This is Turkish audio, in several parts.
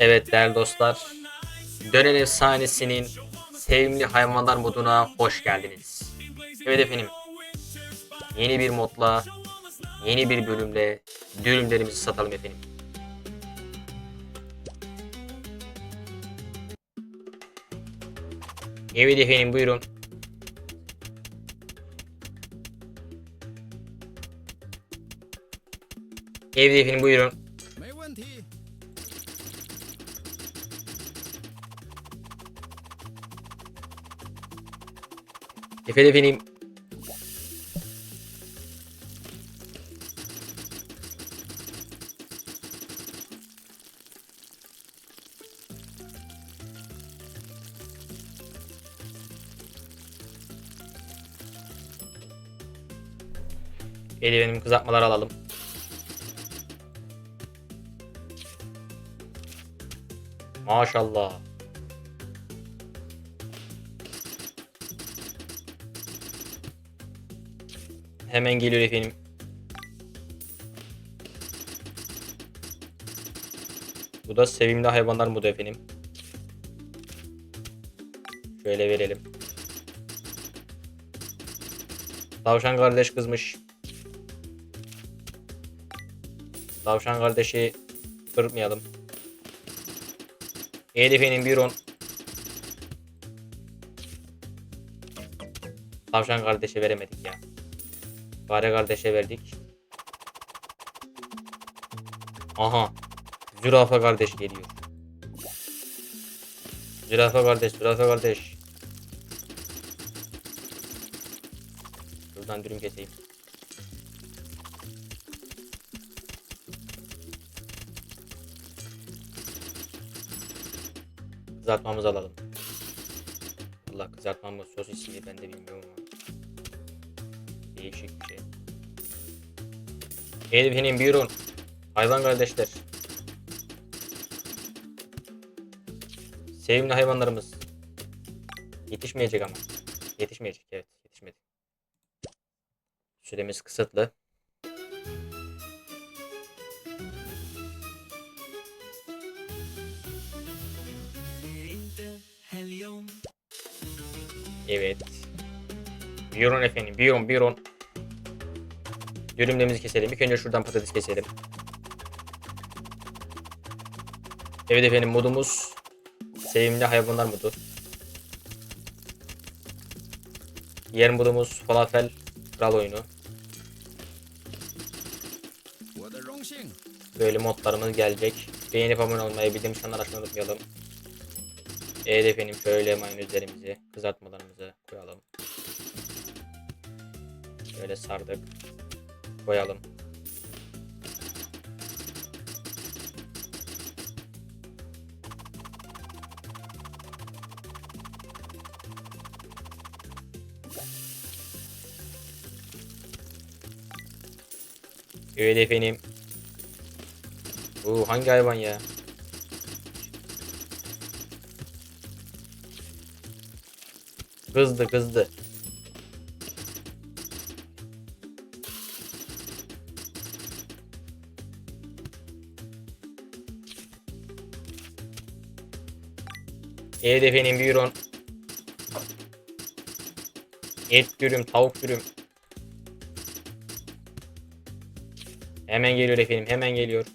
Evet değerli dostlar. Dönen Efsanesi'nin sevimli hayvanlar moduna hoş geldiniz. Evet efendim. Yeni bir modla, yeni bir bölümle dürümlerimizi satalım efendim. Evet efendim buyurun. Evet efendim buyurun. Efendim efendim. Eldivenim kızartmalar alalım. Maşallah. Hemen geliyor efendim. Bu da sevimli hayvanlar modu efendim. Şöyle verelim. Tavşan kardeş kızmış. Tavşan kardeşi kırpmayalım. Evet bir on. Tavşan kardeşe veremedik ya. Fare kardeşe verdik. Aha. Zürafa kardeş geliyor. Zürafa kardeş, zürafa kardeş. Şuradan dürüm keseyim. Kızartmamızı alalım. Allah kızartma mı sosis mi ben de bilmiyorum. Değişik bir şey. Hayvan kardeşler. Sevimli hayvanlarımız. Yetişmeyecek ama. Yetişmeyecek evet yetişmedi. Süremiz kısıtlı. Evet. Buyurun efendim. Buyurun buyurun. Dürümlerimizi keselim. İlk önce şuradan patates keselim. Evet efendim modumuz sevimli hayvanlar modu. Yer modumuz falafel kral oyunu. Böyle modlarımız gelecek. Beğenip abone olmayı bildiğim insanlar açmayı unutmayalım. Evet efendim şöyle mayonezlerimizi, kızartmalarımızı koyalım. Şöyle sardık. Koyalım. Evet efendim. Bu hangi hayvan ya? Kızdı kızdı. Evet efendim buyurun. Et dürüm, tavuk dürüm. Hemen geliyor efendim, hemen geliyor.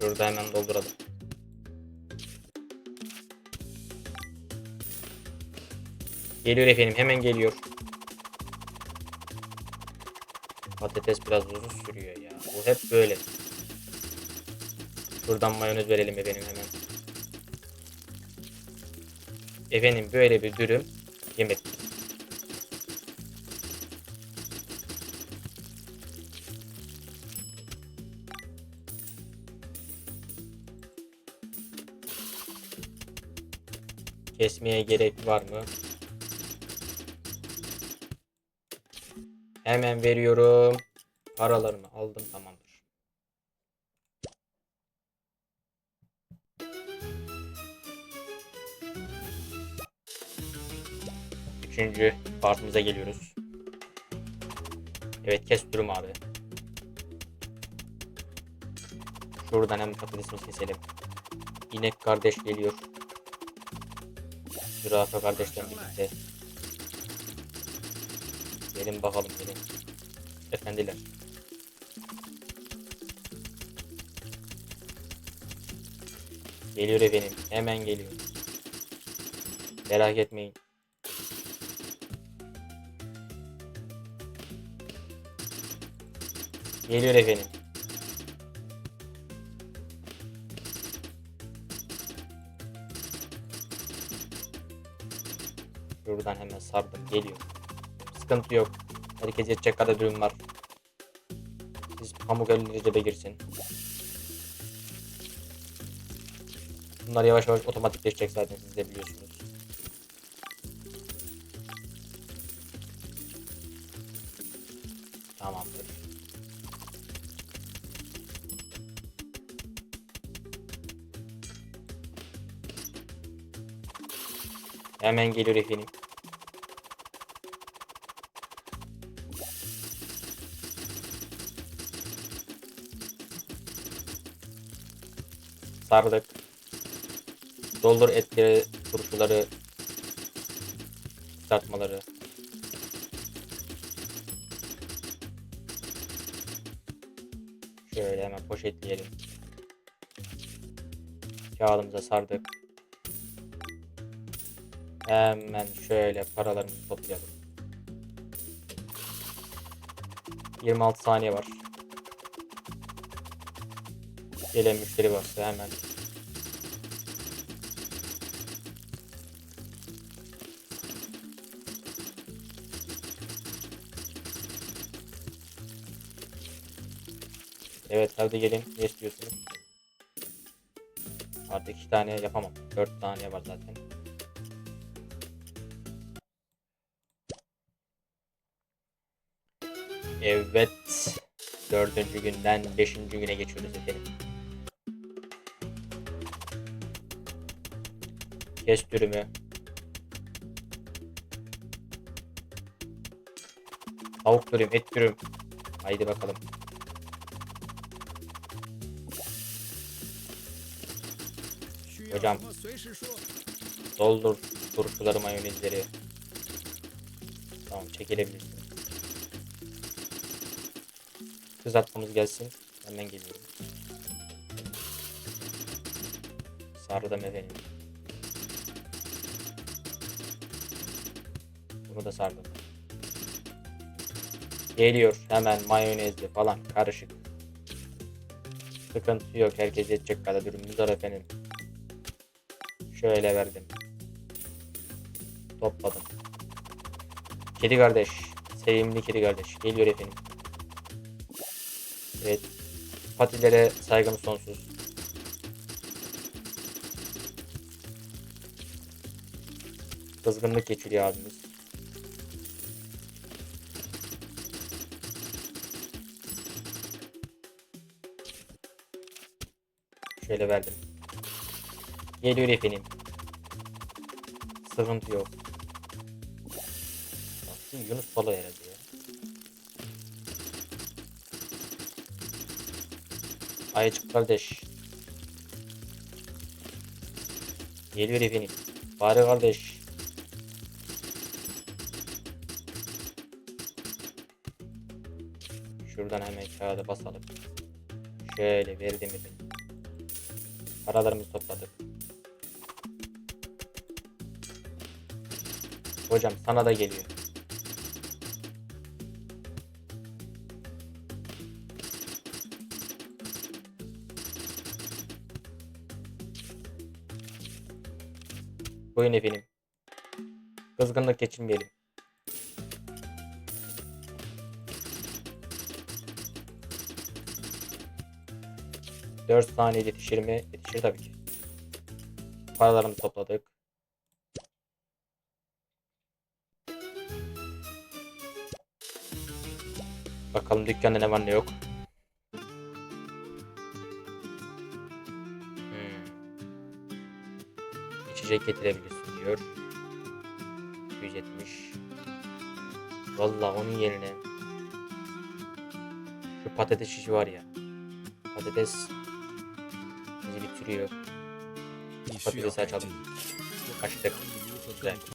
Şurada hemen dolduralım. Geliyor efendim, hemen geliyor. Patates biraz uzun sürüyor ya. Bu hep böyle. Şuradan mayonez verelim efendim hemen. Efendim böyle bir dürüm yemek. Kesmeye gerek var mı? Hemen veriyorum. Paralarımı aldım tamamdır. Üçüncü partımıza geliyoruz. Evet kes durum abi. Şuradan hem patatesimizi keselim. İnek kardeş geliyor. Zürafa kardeşle birlikte. Gelin bakalım gelin. Efendiler. Geliyor efendim. Hemen geliyor. Merak etmeyin. Geliyor efendim. Şuradan hemen sardım. Geliyor. Sıkıntı yok. Herkes yetecek kadar ürün var. Siz pamuk elinize cebe girsin. Bunlar yavaş yavaş otomatikleşecek zaten siz de biliyorsunuz. Hemen geliyor efendim. Sardık. Doldur etleri, turşuları, kızartmaları. Şöyle hemen poşetleyelim. Kağıdımıza sardık. Hemen şöyle paralarımızı toplayalım. 26 saniye var. Gelen müşteri varsa hemen Evet hadi gelin. Ne istiyorsunuz? Artık iki tane yapamam. Dört tane var zaten. Evet. Dördüncü günden beşinci güne geçiyoruz efendim. Kes dürümü. Tavuk dürüm, et dürüm. Haydi bakalım. Hocam. Doldur turşuları mayonezleri. Tamam çekilebilir. Çekilebilirsin. Kızartmamız gelsin. Hemen geliyorum. Sardım efendim. Bunu da sardım. Geliyor hemen mayonezli falan karışık. Sıkıntı yok. Herkes yetecek kadar ürünümüz var efendim. Şöyle verdim. Topladım. Kedi kardeş. Sevimli kedi kardeş. Geliyor efendim. Evet. Patilere saygım sonsuz. Kızgınlık geçiriyor abimiz. Şöyle verdim. Geliyor efendim. Sıkıntı yok. Yunus balığı herhalde Ayıcık kardeş. Geliyor efendim. Bari kardeş. Şuradan hemen kağıda basalım. Şöyle verdim efendim. Paralarımızı topladık. Hocam sana da geliyor. Buyurun efendim. Kızgınlık geçirmeyelim. Dört saniye yetişir mi? Yetişir tabii ki. Paralarımızı topladık. Bakalım dükkanda ne var ne yok. ücret getirebiliyorsun diyor. 270. Valla onun yerine şu patates işi var ya. Patates bizi bitiriyor. Patatesi açalım. Açtık. Güzel.